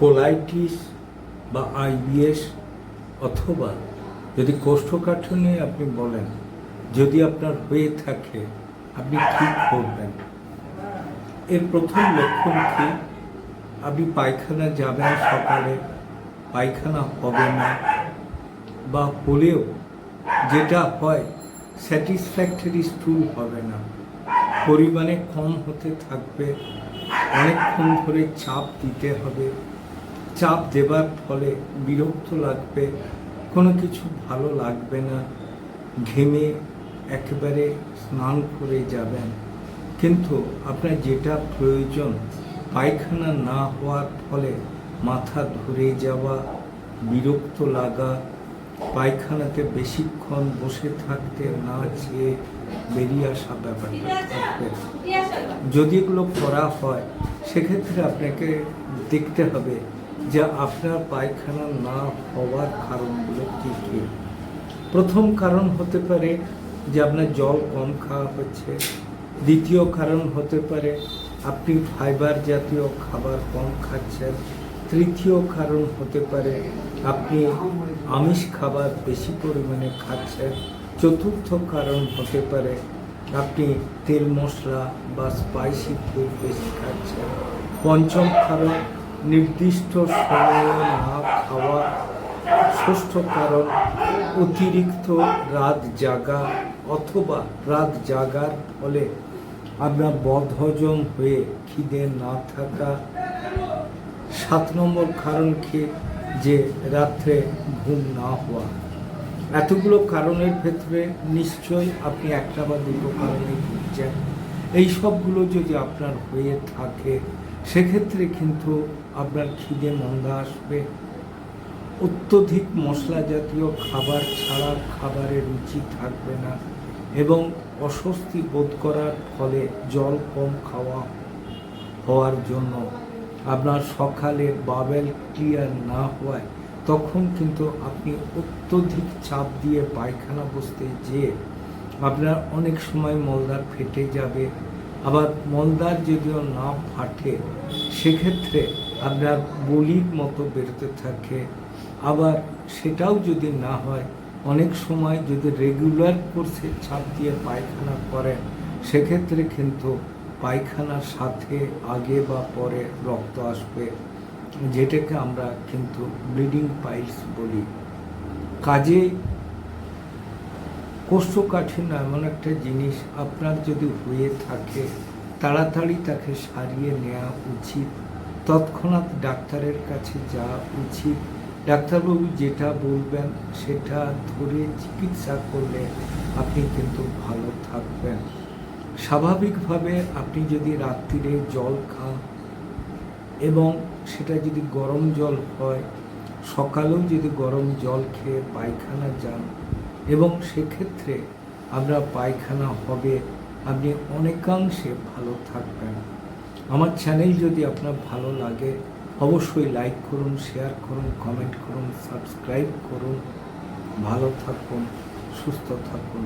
Colitis বা IBS অথবা যদি কোষ্ঠকাঠিন্য আপনি বলেন, যদি আপনার হয়ে থাকে, আপনি ঠিক করবেন। এর প্রথম লক্ষণ কি? আপনি পায়খানা যাবেন সকালে, পায়খানা হবে না বা হলেও যেটা হয়, স্যাটিসফ্যাক্টরি স্টুল হবে না। পরিমাণে কম হতে থাকবে, অনেকক্ষণ ধরে চাপ দিতে হবে। চাপ দেবার ফলে বিরক্ত লাগবে, কোনো কিছু ভালো লাগবে না, ঘেমে একেবারে স্নান করে যাবেন। কিন্তু আপনার যেটা প্রয়োজন, পায়খানা না হওয়ার ফলে মাথা ধরে যাওয়া, বিরক্ত লাগা, পায়খানাতে বেশিক্ষণ বসে থাকতে না চেয়ে বেরিয়ে আসা ব্যাপারটা থাকবে। যদি এগুলো করা হয়, সেক্ষেত্রে আপনাকে দেখতে হবে যে আপনার পায়খানা না হওয়ার কারণগুলো কী কী? প্রথম কারণ হতে পারে যে আপনার জল কম খাওয়া হচ্ছে। দ্বিতীয় কারণ হতে পারে আপনি ফাইবার জাতীয় খাবার কম খাচ্ছেন। তৃতীয় কারণ হতে পারে আপনি আমিষ খাবার বেশি পরিমাণে খাচ্ছেন। চতুর্থ কারণ হতে পারে আপনি তেল মশলা বা স্পাইসি ফুড বেশি খাচ্ছেন। পঞ্চম কারণ নির্দিষ্ট সময়ে না খাওয়া ষষ্ঠ কারণ অতিরিক্ত রাত জাগা অথবা রাত জাগার ফলে আমরা বদহজম হয়ে খিদে না থাকা। সাত নম্বর কারণ কি? যে রাত্রে ঘুম না হওয়া। এতগুলো কারণের ক্ষেত্রে নিশ্চয়ই আপনি একটা বা দুটো কারণে ভুগছেন। এই সবগুলো যদি আপনার হয়ে থাকে, সেক্ষেত্রে কিন্তু আপনার খিদে মন্দা আসবে। অত্যধিক মশলা জাতীয় খাবার ছাড়া খাবারের রুচি থাকবে না এবং অস্বস্তি বোধ করার ফলে জল কম খাওয়া হওয়ার জন্য আপনার সকালে বাবেল ক্লিয়ার না হওয়ায় তখন কিন্তু আপনি অত্যধিক চাপ দিয়ে পায়খানা বসতে যেয়ে আপনার অনেক সময় মলদার ফেটে যাবে। আবার মলদার যদিও না ফাটে, সেক্ষেত্রে আপনার বলির মতো বেরোতে থাকে। আবার সেটাও যদি না হয়, অনেক সময় যদি রেগুলার কোর্সে চাপ দিয়ে পায়খানা করেন, সেক্ষেত্রে কিন্তু পায়খানার সাথে আগে বা পরে রক্ত আসবে, যেটাকে আমরা কিন্তু ব্লিডিং পাইলস বলি। কাজে কোষ্ঠকাঠিন্য এমন একটা জিনিস আপনার যদি হয়ে থাকে, তাড়াতাড়ি তাকে সারিয়ে নেওয়া উচিত। তৎক্ষণাৎ ডাক্তারের কাছে যাওয়া উচিত। ডাক্তারবাবু যেটা বলবেন সেটা ধরে চিকিৎসা করলে আপনি কিন্তু ভালো থাকবেন। স্বাভাবিকভাবে আপনি যদি রাত্রিরে জল খান এবং সেটা যদি গরম জল হয়, সকালেও যদি গরম জল খেয়ে পায়খানা যান এবং সেক্ষেত্রে আমরা পায়খানা হবে, আপনি অনেকাংশে ভালো থাকবেন। আমার চ্যানেল যদি আপনার ভালো লাগে, অবশ্যই লাইক করুন শেয়ার করুন কমেন্ট করুন সাবস্ক্রাইব করুন। ভালো থাকুন, সুস্থ থাকুন।